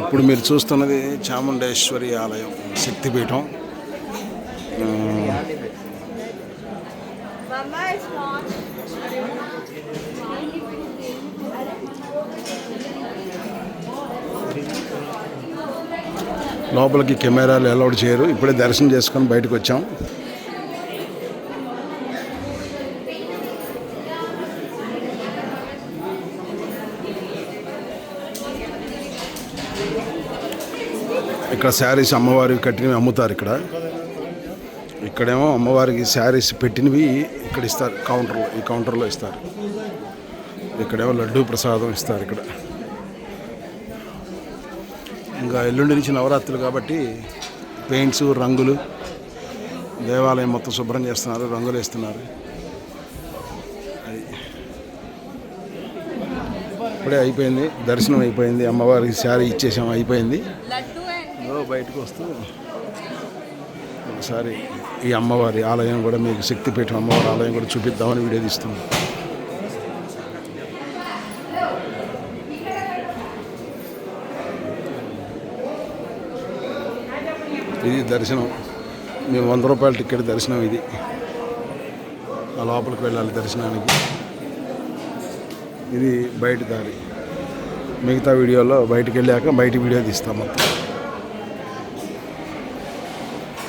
ఇప్పుడు మీరు చూస్తున్నది చాముండేశ్వరి ఆలయం శక్తిపీఠం. లోపలికి కెమెరాలు అలౌడ్ చేయరు. ఇప్పుడే దర్శనం చేసుకొని బయటకు వచ్చాం. ఇక్కడ శారీస్ అమ్మవారికి కట్టినవి అమ్ముతారు ఇక్కడ. ఇక్కడేమో అమ్మవారికి శారీస్ పెట్టినవి ఇక్కడ ఇస్తారు కౌంటర్లో ఈ కౌంటర్లో ఇస్తారు. ఇక్కడేమో లడ్డూ ప్రసాదం ఇస్తారు ఇక్కడ. ఇంకా ఎల్లుండి నుంచి నవరాత్రులు కాబట్టి పెయింట్స్ రంగులు దేవాలయం మొత్తం శుభ్రం చేస్తున్నారు రంగులు వేస్తున్నారు. అది. ఇప్పుడే అయిపోయింది దర్శనం అయిపోయింది అమ్మవారికి శారీ ఇచ్చేసాం అయిపోయింది. Laddu బయటకు వస్తూ ఒకసారి ఈ అమ్మవారి ఆలయం కూడా మీకు శక్తిపీఠం అమ్మవారి ఆలయం కూడా చూపిద్దామని వీడియో తీస్తున్నాం. ఇది దర్శనం. మేము వంద రూపాయల టికెట్ దర్శనం ఇది. ఆ లోపలికి వెళ్ళాలి దర్శనానికి. ఇది బయట దారి. మిగతా వీడియోలో బయటికి వెళ్ళాక బయట వీడియో తీస్తాం మొత్తం.